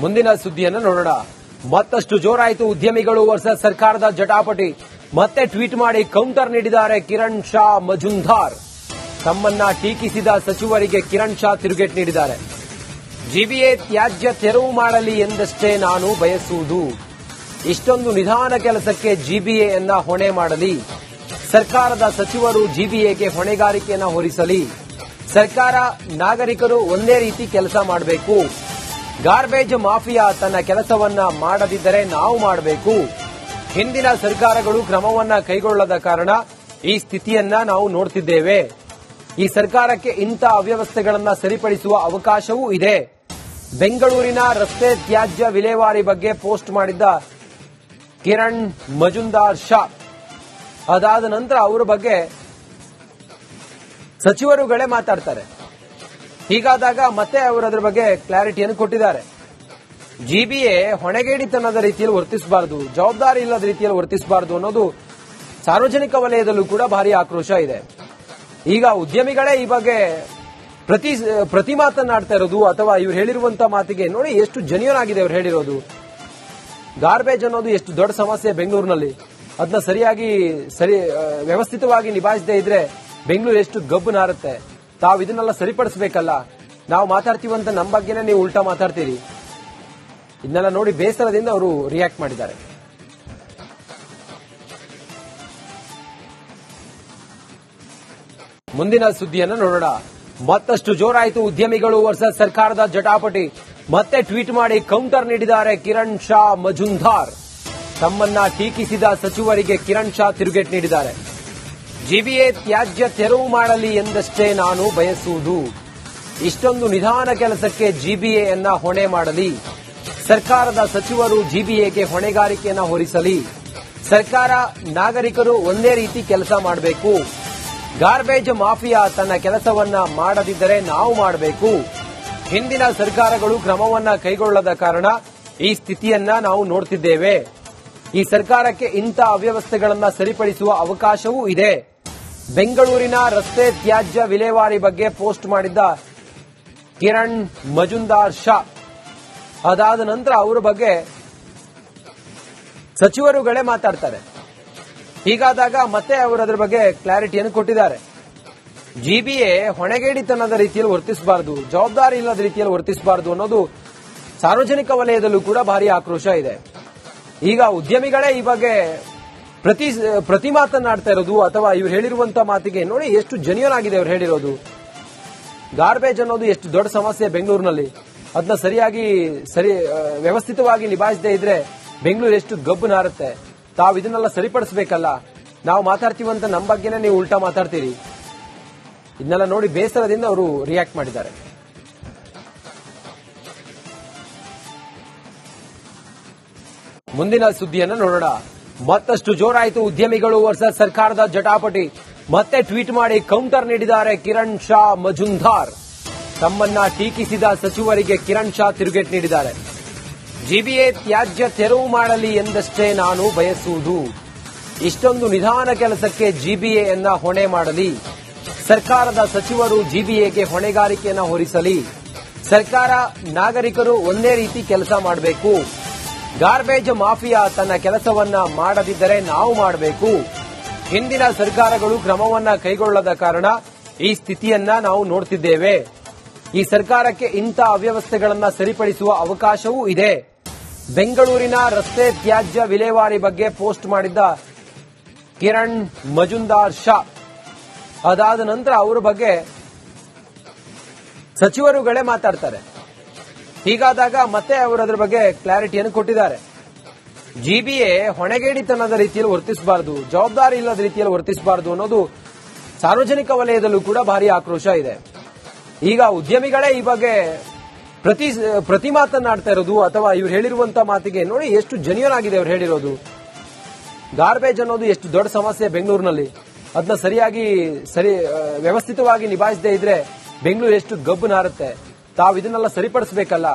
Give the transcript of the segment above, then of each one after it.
ಮುಂದಿನ ಸುದ್ದಿಯನ್ನು ನೋಡೋಣ. ಮತ್ತಷ್ಟು ಜೋರಾಯಿತು ಉದ್ಯಮಿಗಳು ವರ್ಸಸ್ ಸರ್ಕಾರದ ಜಟಾಪಟಿ. ಮತ್ತೆ ಟ್ವೀಟ್ ಮಾಡಿ ಕೌಂಟರ್ ನೀಡಿದ್ದಾರೆ ಕಿರಣ್ ಶಾ ಮಜುಂದಾರ್. ತಮ್ಮನ್ನ ಟೀಕಿಸಿದ ಸಚಿವರಿಗೆ ಕಿರಣ್ ಶಾ ತಿರುಗೇಟ್ ನೀಡಿದ್ದಾರೆ. ಜಿಬಿಎ ತ್ಯಾಜ್ಯ ತೆರವು ಮಾಡಲಿ ಎಂದಷ್ಟೇ ನಾನು ಬಯಸುವುದು. ಇಷ್ಟೊಂದು ನಿಧಾನ ಕೆಲಸಕ್ಕೆ ಜಿಬಿಎಯನ್ನ ಹೊಣೆ ಮಾಡಲಿ. ಸರ್ಕಾರದ ಸಚಿವರು ಜಿಬಿಎಗೆ ಹೊಣೆಗಾರಿಕೆಯನ್ನ ಹೊರಿಸಲಿ. ಸರ್ಕಾರ ನಾಗರಿಕರು ಒಂದೇ ರೀತಿ ಕೆಲಸ ಮಾಡಬೇಕು. ಗಾರ್ಬೇಜ್ ಮಾಫಿಯಾ ತನ್ನ ಕೆಲಸವನ್ನ ಮಾಡದಿದ್ದರೆ ನಾವು ಮಾಡಬೇಕು. ಹಿಂದಿನ ಸರ್ಕಾರಗಳು ಕ್ರಮವನ್ನ ಕೈಗೊಳ್ಳದ ಕಾರಣ ಈ ಸ್ಥಿತಿಯನ್ನ ನಾವು ನೋಡ್ತಿದ್ದೇವೆ. ಈ ಸರ್ಕಾರಕ್ಕೆ ಇಂಥ ಅವ್ಯವಸ್ಥೆಗಳನ್ನ ಸರಿಪಡಿಸುವ ಅವಕಾಶವೂ ಇದೆ. ಬೆಂಗಳೂರಿನ ರಸ್ತೆ ತ್ಯಾಜ್ಯ ವಿಲೇವಾರಿ ಬಗ್ಗೆ ಪೋಸ್ಟ್ ಮಾಡಿದ್ದ ಕಿರಣ್ ಮಜುಂದಾರ್ ಶಾ. ಅದಾದ ನಂತರ ಅವರ ಬಗ್ಗೆ ಸಚಿವರುಗಳೇ ಮಾತಾಡ್ತಾರೆ. ಹೀಗಾದಾಗ ಮತ್ತೆ ಅವರು ಅದರ ಬಗ್ಗೆ ಕ್ಲಾರಿಟಿಯನ್ನು ಕೊಟ್ಟಿದ್ದಾರೆ. ಜಿಬಿಎ ಹೊಣೆಗೇಡಿತನದ ರೀತಿಯಲ್ಲಿ ವರ್ತಿಸಬಾರದು, ಜವಾಬ್ದಾರಿ ಇಲ್ಲದ ರೀತಿಯಲ್ಲಿ ವರ್ತಿಸಬಾರದು ಅನ್ನೋದು ಸಾರ್ವಜನಿಕ ವಲಯದಲ್ಲೂ ಕೂಡ ಭಾರಿ ಆಕ್ರೋಶ ಇದೆ. ಈಗ ಉದ್ಯಮಿಗಳೇ ಈ ಬಗ್ಗೆ ಪ್ರತಿ ಪ್ರತಿ ಮಾತನ್ನಾಡ್ತಾ ಇರೋದು ಅಥವಾ ಇವ್ರು ಹೇಳಿರುವಂತ ಮಾತಿಗೆ ನೋಡಿ ಎಷ್ಟು ಜನ್ಯೂನ್ ಆಗಿದೆ ಅವ್ರು ಹೇಳಿರೋದು. ಗಾರ್ಬೇಜ್ ಅನ್ನೋದು ಎಷ್ಟು ದೊಡ್ಡ ಸಮಸ್ಯೆ ಬೆಂಗಳೂರಿನಲ್ಲಿ. ಅದನ್ನ ಸರಿಯಾಗಿ, ಸರಿ, ವ್ಯವಸ್ಥಿತವಾಗಿ ನಿಭಾಯಿಸದೇ ಇದ್ರೆ ಬೆಂಗಳೂರು ಎಷ್ಟು ಗಬ್ಬು ನಾರುತ್ತೆ. ತಾವು ಇದನ್ನೆಲ್ಲ ಸರಿಪಡಿಸಬೇಕಲ್ಲ? ನಾವು ಮಾತಾಡ್ತೀವಂತ ನಮ್ಮ ಬಗ್ಗೆನೇ ನೀವು ಉಲ್ಟಾ ಮಾತಾಡ್ತೀರಿ. ಇದನ್ನೆಲ್ಲ ನೋಡಿ ಬೇಸರದಿಂದ ಅವರು ರಿಯಾಕ್ಟ್ ಮಾಡಿದ್ದಾರೆ. ಮುಂದಿನ ಸುದ್ದಿಯನ್ನು ನೋಡೋಣ. ಮತ್ತಷ್ಟು ಜೋರಾಯಿತು ಉದ್ಯಮಿಗಳು ವರ್ಸಸ್ ಸರ್ಕಾರದ ಜಟಾಪಟಿ. ಮತ್ತೆ ಟ್ವೀಟ್ ಮಾಡಿ ಕೌಂಟರ್ ನೀಡಿದ್ದಾರೆ ಕಿರಣ್ ಶಾ ಮಜುಂದಾರ್. ತಮ್ಮನ್ನ ಟೀಕಿಸಿದ ಸಚಿವರಿಗೆ ಕಿರಣ್ ಶಾ ತಿರುಗೇಟ್ ನೀಡಿದ್ದಾರೆ. ಜಿಬಿಎ ತ್ಯಾಜ್ಯ ತೆರವು ಮಾಡಲಿ ಎಂದಷ್ಟೇ ನಾನು ಬಯಸುವುದು. ಇಷ್ಟೊಂದು ನಿಧಾನ ಕೆಲಸಕ್ಕೆ ಜಿಬಿಎಯನ್ನ ಹೊಣೆ ಮಾಡಲಿ. ಸರ್ಕಾರದ ಸಚಿವರು ಜಿಬಿಎಗೆ ಹೊಣೆಗಾರಿಕೆಯನ್ನು ಹೊರಿಸಲಿ. ಸರ್ಕಾರ, ನಾಗರಿಕರು ಒಂದೇ ರೀತಿ ಕೆಲಸ ಮಾಡಬೇಕು. ಗಾರ್ಬೇಜ್ ಮಾಫಿಯಾ ತನ್ನ ಕೆಲಸವನ್ನ ಮಾಡದಿದ್ದರೆ ನಾವು ಮಾಡಬೇಕು. ಹಿಂದಿನ ಸರ್ಕಾರಗಳು ಕ್ರಮವನ್ನ ಕೈಗೊಳ್ಳದ ಕಾರಣ ಈ ಸ್ಥಿತಿಯನ್ನ ನಾವು ನೋಡ್ತಿದ್ದೇವೆ. ಈ ಸರ್ಕಾರಕ್ಕೆ ಇಂಥ ಅವ್ಯವಸ್ಥೆಗಳನ್ನ ಸರಿಪಡಿಸುವ ಅವಕಾಶವೂ ಇದೆ. ಬೆಂಗಳೂರಿನ ರಸ್ತೆ ತ್ಯಾಜ್ಯ ವಿಲೇವಾರಿ ಬಗ್ಗೆ ಪೋಸ್ಟ್ ಮಾಡಿದ್ದ ಕಿರಣ್ ಮಜುಂದಾರ್ ಶಾ. ಅದಾದ ನಂತರ ಅವರ ಬಗ್ಗೆ ಸಚಿವರುಗಳೇ ಮಾತಾಡ್ತಾರೆ. ಹೀಗಾದಾಗ ಮತ್ತೆ ಅವರು ಅದರ ಬಗ್ಗೆ ಕ್ಲಾರಿಟಿಯನ್ನು ಕೊಟ್ಟಿದ್ದಾರೆ. ಜಿಬಿಎ ಹೊಣೆಗೇಡಿತನದ ರೀತಿಯಲ್ಲಿ ವರ್ತಿಸಬಾರದು, ಜವಾಬ್ದಾರಿ ಇಲ್ಲದ ರೀತಿಯಲ್ಲಿ ವರ್ತಿಸಬಾರದು ಅನ್ನೋದು ಸಾರ್ವಜನಿಕ ವಲಯದಲ್ಲೂ ಕೂಡ ಭಾರಿ ಆಕ್ರೋಶ ಇದೆ. ಈಗ ಉದ್ಯಮಿಗಳೇ ಈ ಬಗ್ಗೆ ಪ್ರತಿ ಪ್ರತಿ ಮಾತನ್ನಾಡ್ತಾ ಇರೋದು ಅಥವಾ ಇವ್ರು ಹೇಳಿರುವಂತ ಮಾತಿಗೆ ನೋಡಿ ಎಷ್ಟು ಜೆನ್ಯೂನ್ ಆಗಿದೆ ಅವ್ರು ಹೇಳಿರೋದು. ಗಾರ್ಬೇಜ್ ಅನ್ನೋದು ಎಷ್ಟು ದೊಡ್ಡ ಸಮಸ್ಯೆ ಬೆಂಗಳೂರಿನಲ್ಲಿ. ಅದನ್ನ ಸರಿಯಾಗಿ, ಸರಿ ವ್ಯವಸ್ಥಿತವಾಗಿ ನಿಭಾಯಿಸದೇ ಇದ್ರೆ ಬೆಂಗಳೂರು ಎಷ್ಟು ಗಬ್ಬು ನಾರುತ್ತೆ. ತಾವು ಇದನ್ನೆಲ್ಲ ಸರಿಪಡಿಸಬೇಕಲ್ಲ. ನಾವು ಮಾತಾಡ್ತೀವಂತ ನಮ್ಮ ಬಗ್ಗೆನೇ ನೀವು ಉಲ್ಟಾ ಮಾತಾಡ್ತೀರಿ. ಇದನ್ನೆಲ್ಲ ನೋಡಿ ಬೇಸರದಿಂದ ಅವರು ರಿಯಾಕ್ಟ್ ಮಾಡಿದ್ದಾರೆ. ಮುಂದಿನ ಸುದ್ದಿಯನ್ನು ನೋಡೋಣ. ಮತ್ತಷ್ಟು ಜೋರಾಯಿತು ಉದ್ಯಮಿಗಳು ವರ್ಷ ಸರ್ಕಾರದ ಜಟಾಪಟಿ. ಮತ್ತೆ ಟ್ವೀಟ್ ಮಾಡಿ ಕೌಂಟರ್ ನೀಡಿದ್ದಾರೆ ಕಿರಣ್ ಶಾ ಮಜುಂದಾರ್. ತಮ್ಮನ್ನ ಟೀಕಿಸಿದ ಸಚಿವರಿಗೆ ಕಿರಣ್ ಶಾ ತಿರುಗೇಟ್ ನೀಡಿದ್ದಾರೆ. ಜಿಬಿಎ ತ್ಯಾಜ್ಯ ತೆರವು ಮಾಡಲಿ ಎಂದಷ್ಟೇ ನಾನು ಬಯಸುವುದು. ಇಷ್ಟೊಂದು ನಿಧಾನ ಕೆಲಸಕ್ಕೆ ಜಿಬಿಎಯನ್ನ ಹೊಣೆ ಮಾಡಲಿ. ಸರ್ಕಾರದ ಸಚಿವರು ಜಿಬಿಎಗೆ ಹೊಣೆಗಾರಿಕೆಯನ್ನು ಹೊರಿಸಲಿ. ಸರ್ಕಾರ ನಾಗರಿಕರು ಒಂದೇ ರೀತಿ ಕೆಲಸ ಮಾಡಬೇಕು. ಗಾರ್ಬೇಜ್ ಮಾಫಿಯಾ ತನ್ನ ಕೆಲಸವನ್ನ ಮಾಡದಿದ್ದರೆ ನಾವು ಮಾಡಬೇಕು. ಹಿಂದಿನ ಸರ್ಕಾರಗಳು ಕ್ರಮವನ್ನ ಕೈಗೊಳ್ಳದ ಕಾರಣ ಈ ಸ್ಥಿತಿಯನ್ನ ನಾವು ನೋಡ್ತಿದ್ದೇವೆ. ಈ ಸರ್ಕಾರಕ್ಕೆ ಇಂಥ ಅವ್ಯವಸ್ಥೆಗಳನ್ನ ಸರಿಪಡಿಸುವ ಅವಕಾಶವೂ ಇದೆ. ಬೆಂಗಳೂರಿನ ರಸ್ತೆ ತ್ಯಾಜ್ಯ ವಿಲೇವಾರಿ ಬಗ್ಗೆ ಪೋಸ್ಟ್ ಮಾಡಿದ್ದ ಕಿರಣ್ ಮಜುಂದಾರ್ ಶಾ. ಅದಾದ ನಂತರ ಅವರ ಬಗ್ಗೆ ಸಚಿವರುಗಳೇ ಮಾತಾಡ್ತಾರೆ. ಹೀಗಾದಾಗ ಮತ್ತೆ ಅವರು ಅದರ ಬಗ್ಗೆ ಕ್ಲಾರಿಟಿಯನ್ನು ಕೊಟ್ಟಿದ್ದಾರೆ. ಜಿಬಿಎ ಹೊಣೆಗೇಡಿತನದ ರೀತಿಯಲ್ಲಿ ವರ್ತಿಸಬಾರದು, ಜವಾಬ್ದಾರಿ ಇಲ್ಲದ ರೀತಿಯಲ್ಲಿ ವರ್ತಿಸಬಾರದು ಅನ್ನೋದು ಸಾರ್ವಜನಿಕ ವಲಯದಲ್ಲೂ ಕೂಡ ಭಾರಿ ಆಕ್ರೋಶ ಇದೆ. ಈಗ ಉದ್ಯಮಿಗಳೇ ಈ ಬಗ್ಗೆ ಪ್ರತಿ ಪ್ರತಿ ಮಾತನ್ನಾಡ್ತಾ ಇರೋದು ಅಥವಾ ಇವ್ರು ಹೇಳಿರುವಂತ ಮಾತಿಗೆ ನೋಡಿ ಎಷ್ಟು ಜನ್ಯೂನ್ ಆಗಿದೆ ಅವ್ರು ಹೇಳಿರೋದು. ಗಾರ್ಬೇಜ್ ಅನ್ನೋದು ಎಷ್ಟು ದೊಡ್ಡ ಸಮಸ್ಯೆ ಬೆಂಗಳೂರಿನಲ್ಲಿ. ಅದನ್ನ ಸರಿಯಾಗಿ, ಸರಿ, ವ್ಯವಸ್ಥಿತವಾಗಿ ನಿಭಾಯಿಸದೇ ಇದ್ರೆ ಬೆಂಗಳೂರು ಎಷ್ಟು ಗಬ್ಬು ನಾರುತ್ತೆ. ತಾವು ಇದನ್ನೆಲ್ಲ ಸರಿಪಡಿಸಬೇಕಲ್ಲ?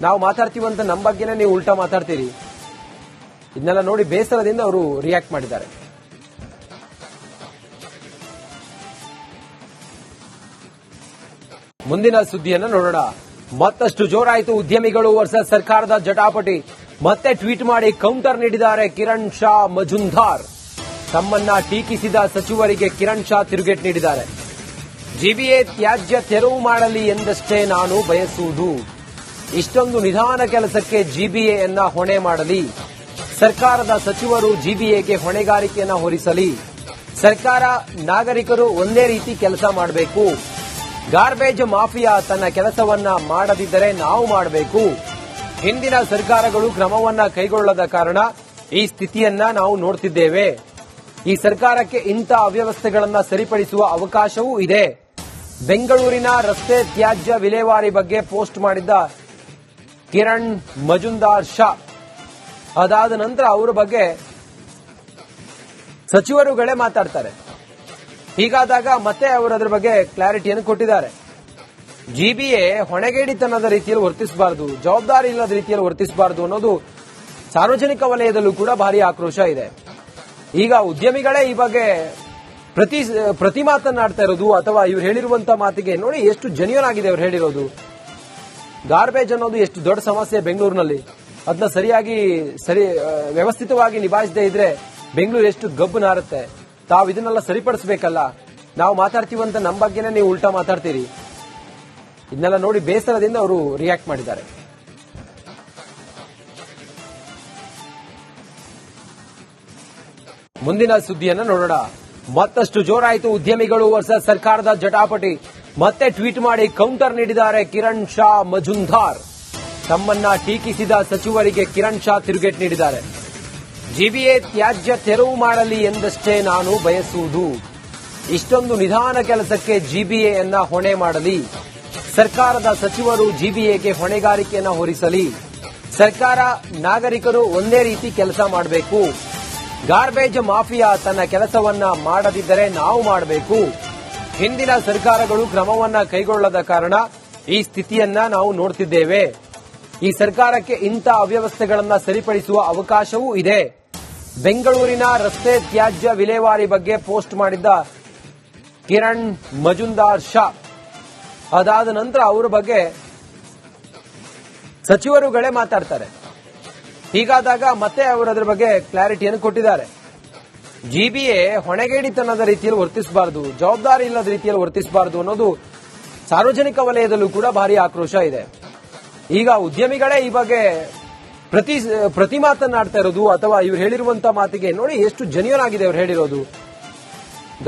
ನಾವು ಮಾತಾಡ್ತೀವಂತ ನಮ್ಮ ಬಗ್ಗೆನೇ ನೀವು ಉಲ್ಟಾ ಮಾತಾಡ್ತೀರಿ. ಇದನ್ನೆಲ್ಲ ನೋಡಿ ಬೇಸರದಿಂದ ಅವರು ರಿಯಾಕ್ಟ್ ಮಾಡಿದ್ದಾರೆ. ಮುಂದಿನ ಸುದ್ದಿಯನ್ನು ನೋಡೋಣ. ಮತ್ತಷ್ಟು ಜೋರಾಯಿತು ಉದ್ಯಮಿಗಳು ವರ್ಷ ಸರ್ಕಾರದ ಜಟಾಪಟಿ. ಮತ್ತೆ ಟ್ವೀಟ್ ಮಾಡಿ ಕೌಂಟರ್ ನೀಡಿದ್ದಾರೆ ಕಿರಣ್ ಶಾ ಮಜುಂದಾರ್. ತಮ್ಮನ್ನ ಟೀಕಿಸಿದ ಸಚಿವರಿಗೆ ಕಿರಣ್ ಶಾ ತಿರುಗೇಟ್ ನೀಡಿದ್ದಾರೆ. ಜಿಬಿಎ ತ್ಯಾಜ್ಯ ತೆರವು ಮಾಡಲಿ ಎಂದಷ್ಟೇ ನಾನು ಬಯಸುವುದು. ಇಷ್ಟೊಂದು ನಿಧಾನ ಕೆಲಸಕ್ಕೆ ಜಿಬಿಎಯನ್ನ ಹೊಣೆ ಮಾಡಲಿ. ಸರ್ಕಾರದ ಸಚಿವರು ಜಿಬಿಎಗೆ ಹೊಣೆಗಾರಿಕೆಯನ್ನ ಹೊರಿಸಲಿ. ಸರ್ಕಾರ ನಾಗರಿಕರು ಒಂದೇ ರೀತಿ ಕೆಲಸ ಮಾಡಬೇಕು. ಗಾರ್ಬೇಜ್ ಮಾಫಿಯಾ ತನ್ನ ಕೆಲಸವನ್ನ ಮಾಡದಿದ್ದರೆ ನಾವು ಮಾಡಬೇಕು. ಹಿಂದಿನ ಸರ್ಕಾರಗಳು ಕ್ರಮವನ್ನ ಕೈಗೊಳ್ಳದ ಕಾರಣ ಈ ಸ್ಥಿತಿಯನ್ನ ನಾವು ನೋಡ್ತಿದ್ದೇವೆ. ಈ ಸರ್ಕಾರಕ್ಕೆ ಇಂಥ ಅವ್ಯವಸ್ಥೆಗಳನ್ನು ಸರಿಪಡಿಸುವ ಅವಕಾಶವೂ ಇದೆ. ಬೆಂಗಳೂರಿನ ರಸ್ತೆ ತ್ಯಾಜ್ಯ ವಿಲೇವಾರಿ ಬಗ್ಗೆ ಪೋಸ್ಟ್ ಮಾಡಿದ್ದ ಕಿರಣ್ ಮಜುಂದಾರ್ ಶಾ. ಅದಾದ ನಂತರ ಅವರ ಬಗ್ಗೆ ಸಚಿವರುಗಳೇ ಮಾತಾಡ್ತಾರೆ. ಹೀಗಾದಾಗ ಮತ್ತೆ ಅವರು ಅದರ ಬಗ್ಗೆ ಕ್ಲಾರಿಟಿಯನ್ನು ಕೊಟ್ಟಿದ್ದಾರೆ. ಜಿಬಿಎ ಹೊಣೆಗೇಡಿತನದ ರೀತಿಯಲ್ಲಿ ವರ್ತಿಸಬಾರದು, ಜವಾಬ್ದಾರಿ ಇಲ್ಲದ ರೀತಿಯಲ್ಲಿ ವರ್ತಿಸಬಾರದು ಅನ್ನೋದು ಸಾರ್ವಜನಿಕ ವಲಯದಲ್ಲೂ ಕೂಡ ಭಾರಿ ಆಕ್ರೋಶ ಇದೆ. ಈಗ ಉದ್ಯಮಿಗಳೇ ಈ ಬಗ್ಗೆ ಪ್ರತಿ ಪ್ರತಿ ಮಾತನ್ನಾಡ್ತಾ ಇರೋದು ಅಥವಾ ಇವ್ರು ಹೇಳಿರುವಂತ ಮಾತಿಗೆ ನೋಡಿ ಎಷ್ಟು ಜೆನ್ಯೂನ್ ಆಗಿದೆ ಅವ್ರು ಹೇಳಿರೋದು. ಗಾರ್ಬೇಜ್ ಅನ್ನೋದು ಎಷ್ಟು ದೊಡ್ಡ ಸಮಸ್ಯೆ ಬೆಂಗಳೂರಿನಲ್ಲಿ. ಅದನ್ನ ಸರಿಯಾಗಿ, ಸರಿ ವ್ಯವಸ್ಥಿತವಾಗಿ ನಿಭಾಯಿಸದೆ ಇದ್ರೆ ಬೆಂಗಳೂರು ಎಷ್ಟು ಗಬ್ಬು ನಾರುತ್ತೆ. ತಾವು ಇದನ್ನೆಲ್ಲ ಸರಿಪಡಿಸಬೇಕಲ್ಲ. ನಾವು ಮಾತಾಡ್ತೀವಂತ ನಮ್ಮ ಬಗ್ಗೆನೇ ನೀವು ಉಲ್ಟಾ ಮಾತಾಡ್ತೀರಿ. ಇದನ್ನೆಲ್ಲ ನೋಡಿ ಬೇಸರದಿಂದ ಅವರು ರಿಯಾಕ್ಟ್ ಮಾಡಿದ್ದಾರೆ. ಮುಂದಿನ ಸುದ್ದಿಯನ್ನ ನೋಡೋಣ. ಮತ್ತಷ್ಟು ಜೋರಾಯಿತು ಉದ್ಯಮಿಗಳು ವರ್ಷ ಸರ್ಕಾರದ ಜಟಾಪಟಿ. ಮತ್ತೆ ಟ್ವೀಟ್ ಮಾಡಿ ಕೌಂಟರ್ ನೀಡಿದ್ದಾರೆ ಕಿರಣ್ ಶಾ ಮಜುಂದಾರ್. ತಮ್ಮನ್ನ ಟೀಕಿಸಿದ ಸಚಿವರಿಗೆ ಕಿರಣ್ ಶಾ ತಿರುಗೇಟ್ ನೀಡಿದ್ದಾರೆ. ಜಿಬಿಎ ತ್ಯಾಜ್ಯ ತೆರವು ಮಾಡಲಿ ಎಂದಷ್ಟೇ ನಾನು ಬಯಸುವುದು. ಇಷ್ಟೊಂದು ನಿಧಾನ ಕೆಲಸಕ್ಕೆ ಜಿಬಿಎಯನ್ನ ಹೊಣೆ ಮಾಡಲಿ. ಸರ್ಕಾರದ ಸಚಿವರು ಜಿಬಿಎಗೆ ಹೊಣೆಗಾರಿಕೆಯನ್ನು ಹೊರಿಸಲಿ. ಸರ್ಕಾರ ನಾಗರಿಕರು ಒಂದೇ ರೀತಿ ಕೆಲಸ ಮಾಡಬೇಕು. ಗಾರ್ಬೇಜ್ ಮಾಫಿಯಾ ತನ್ನ ಕೆಲಸವನ್ನ ಮಾಡದಿದ್ದರೆ ನಾವು ಮಾಡಬೇಕು. ಹಿಂದಿನ ಸರ್ಕಾರಗಳು ಕ್ರಮವನ್ನ ಕೈಗೊಳ್ಳದ ಕಾರಣ ಈ ಸ್ಥಿತಿಯನ್ನ ನಾವು ನೋಡ್ತಿದ್ದೇವೆ. ಈ ಸರ್ಕಾರಕ್ಕೆ ಇಂಥ ಅವ್ಯವಸ್ಥೆಗಳನ್ನ ಸರಿಪಡಿಸುವ ಅವಕಾಶವೂ ಇದೆ. ಬೆಂಗಳೂರಿನ ರಸ್ತೆ ತ್ಯಾಜ್ಯ ವಿಲೇವಾರಿ ಬಗ್ಗೆ ಪೋಸ್ಟ್ ಮಾಡಿದ್ದ ಕಿರಣ್ ಮಜುಂದಾರ್ ಶಾ. ಅದಾದ ನಂತರ ಅವರ ಬಗ್ಗೆ ಸಚಿವರುಗಳೇ ಮಾತಾಡ್ತಾರೆ. ಹೀಗಾದಾಗ ಮತ್ತೆ ಅವರು ಅದರ ಬಗ್ಗೆ ಕ್ಲಾರಿಟಿಯನ್ನು ಕೊಟ್ಟಿದ್ದಾರೆ. ಜಿಬಿಎ ಹೊಣೆಗೇಡಿತನದ ರೀತಿಯಲ್ಲಿ ವರ್ತಿಸಬಾರದು, ಜವಾಬ್ದಾರಿ ಇಲ್ಲದ ರೀತಿಯಲ್ಲಿ ವರ್ತಿಸಬಾರದು ಅನ್ನೋದು ಸಾರ್ವಜನಿಕ ವಲಯದಲ್ಲೂ ಕೂಡ ಭಾರಿ ಆಕ್ರೋಶ ಇದೆ. ಈಗ ಉದ್ಯಮಿಗಳೇ ಈ ಬಗ್ಗೆ ಪ್ರತಿ ಪ್ರತಿ ಮಾತನ್ನಾಡ್ತಾ ಇರೋದು ಅಥವಾ ಇವ್ರು ಹೇಳಿರುವಂತ ಮಾತಿಗೆ ನೋಡಿ ಎಷ್ಟು ಜನಿಯನ್ ಆಗಿದೆ ಅವ್ರು ಹೇಳಿರೋದು.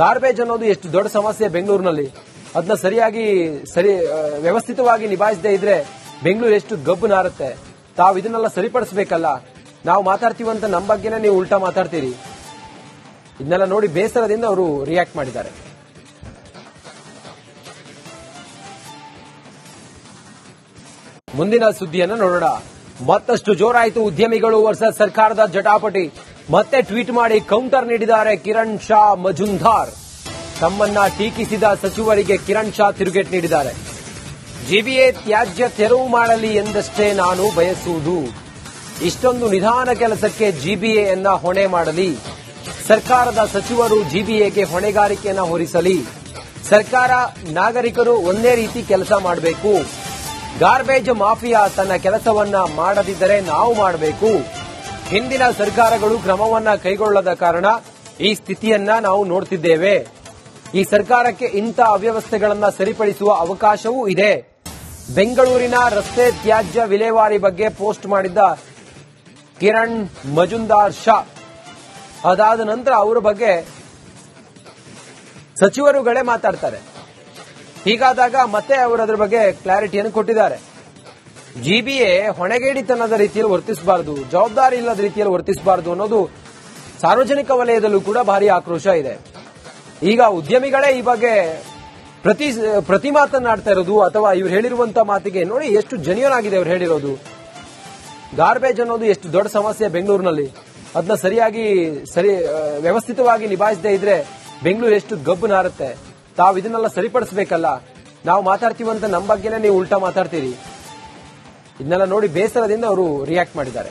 ಗಾರ್ಬೇಜ್ ಅನ್ನೋದು ಎಷ್ಟು ದೊಡ್ಡ ಸಮಸ್ಯೆ ಬೆಂಗಳೂರಿನಲ್ಲಿ. ಅದನ್ನ ಸರಿಯಾಗಿ, ಸರಿ ವ್ಯವಸ್ಥಿತವಾಗಿ ನಿಭಾಯಿಸದೇ ಇದ್ರೆ ಬೆಂಗಳೂರು ಎಷ್ಟು ಗಬ್ಬು ನಾರುತ್ತೆ. ತಾವು ಇದನ್ನೆಲ್ಲ ಸರಿಪಡಿಸಬೇಕಲ್ಲ? ನಾವು ಮಾತಾಡ್ತೀವಂತ ನಮ್ಮ ಬಗ್ಗೆನೇ ನೀವು ಉಲ್ಟಾ ಮಾತಾಡ್ತೀರಿ. ಇದನ್ನೆಲ್ಲ ನೋಡಿ ಬೇಸರದಿಂದ ಅವರು ರಿಯಾಕ್ಟ್ ಮಾಡಿದ್ದಾರೆ. ಮುಂದಿನ ಸುದ್ದಿಯನ್ನ ನೋಡೋಣ. ಮತ್ತಷ್ಟು ಜೋರಾಯಿತು ಉದ್ಯಮಿಗಳು ವರ್ಸಸ್ ಸರ್ಕಾರದ ಜಟಾಪಟಿ. ಮತ್ತೆ ಟ್ವೀಟ್ ಮಾಡಿ ಕೌಂಟರ್ ನೀಡಿದ್ದಾರೆ ಕಿರಣ್ ಶಾ ಮಜುಂದಾರ್. ತಮ್ಮನ್ನ ಟೀಕಿಸಿದ ಸಚಿವರಿಗೆ ಕಿರಣ್ ಶಾ ತಿರುಗೇಟ್ ನೀಡಿದ್ದಾರೆ. ಜಿಬಿಎ ತ್ಯಾಜ್ಯ ತೆರವು ಮಾಡಲಿ ಎಂದಷ್ಟೇ ನಾನು ಬಯಸುವುದು. ಇಷ್ಟೊಂದು ನಿಧಾನ ಕೆಲಸಕ್ಕೆ ಜಿಬಿಎಯನ್ನ ಹೊಣೆ ಮಾಡಲಿ. ಸರ್ಕಾರದ ಸಚಿವರು ಜಿಬಿಎಗೆ ಹೊಣೆಗಾರಿಕೆಯನ್ನ ಹೊರಿಸಲಿ. ಸರ್ಕಾರ ನಾಗರಿಕರು ಒಂದೇ ರೀತಿ ಕೆಲಸ ಮಾಡಬೇಕು. ಗಾರ್ಬೇಜ್ ಮಾಫಿಯಾ ತನ್ನ ಕೆಲಸವನ್ನ ಮಾಡದಿದ್ದರೆ ನಾವು ಮಾಡಬೇಕು. ಹಿಂದಿನ ಸರ್ಕಾರಗಳು ಕ್ರಮವನ್ನ ಕೈಗೊಳ್ಳದ ಕಾರಣ ಈ ಸ್ಥಿತಿಯನ್ನ ನಾವು ನೋಡ್ತಿದ್ದೇವೆ. ಈ ಸರ್ಕಾರಕ್ಕೆ ಇಂಥ ಅವ್ಯವಸ್ಥೆಗಳನ್ನ ಸರಿಪಡಿಸುವ ಅವಕಾಶವೂ ಇದೆ. ಬೆಂಗಳೂರಿನ ರಸ್ತೆ ತ್ಯಾಜ್ಯ ವಿಲೇವಾರಿ ಬಗ್ಗೆ ಪೋಸ್ಟ್ ಮಾಡಿದ್ದ ಕಿರಣ್ ಮಜುಂದಾರ್ ಶಾ. ಅದಾದ ನಂತರ ಅವರ ಬಗ್ಗೆ ಸಚಿವರುಗಳೇ ಮಾತಾಡ್ತಾರೆ. ಹೀಗಾದಾಗ ಮತ್ತೆ ಅವರು ಅದರ ಬಗ್ಗೆ ಕ್ಲಾರಿಟಿಯನ್ನು ಕೊಟ್ಟಿದ್ದಾರೆ. ಜಿಬಿಎ ಹೊಣೆಗೇಡಿತನದ ರೀತಿಯಲ್ಲಿ ವರ್ತಿಸಬಾರದು, ಜವಾಬ್ದಾರಿ ಇಲ್ಲದ ರೀತಿಯಲ್ಲಿ ವರ್ತಿಸಬಾರದು ಅನ್ನೋದು ಸಾರ್ವಜನಿಕ ವಲಯದಲ್ಲೂ ಕೂಡ ಭಾರಿ ಆಕ್ರೋಶ ಇದೆ. ಈಗ ಉದ್ಯಮಿಗಳೇ ಈ ಬಗ್ಗೆ ಪ್ರತಿ ಪ್ರತಿ ಮಾತನ್ನಾಡ್ತಾ ಇರೋದು ಅಥವಾ ಇವ್ರು ಹೇಳಿರುವಂತ ಮಾತಿಗೆ ನೋಡಿ ಎಷ್ಟು ಜೆನ್ಯೂನ್ ಆಗಿದೆ ಅವ್ರು ಹೇಳಿರೋದು. ಗಾರ್ಬೇಜ್ ಅನ್ನೋದು ಎಷ್ಟು ದೊಡ್ಡ ಸಮಸ್ಯೆ ಬೆಂಗಳೂರಿನಲ್ಲಿ. ಅದನ್ನ ಸರಿಯಾಗಿ, ಸರಿ ವ್ಯವಸ್ಥಿತವಾಗಿ ನಿಭಾಯಿಸದೇ ಇದ್ರೆ ಬೆಂಗಳೂರು ಎಷ್ಟು ಗಬ್ಬು ನಾರುತ್ತೆ. ತಾವು ಇದನ್ನೆಲ್ಲ ಸರಿಪಡಿಸಬೇಕಲ್ಲ. ನಾವು ಮಾತಾಡ್ತೀವಂತ ನಮ್ಮ ಬಗ್ಗೆನೇ ನೀವು ಉಲ್ಟಾ ಮಾತಾಡ್ತೀರಿ. ಇದನ್ನೆಲ್ಲ ನೋಡಿ ಬೇಸರದಿಂದ ಅವರು ರಿಯಾಕ್ಟ್ ಮಾಡಿದ್ದಾರೆ.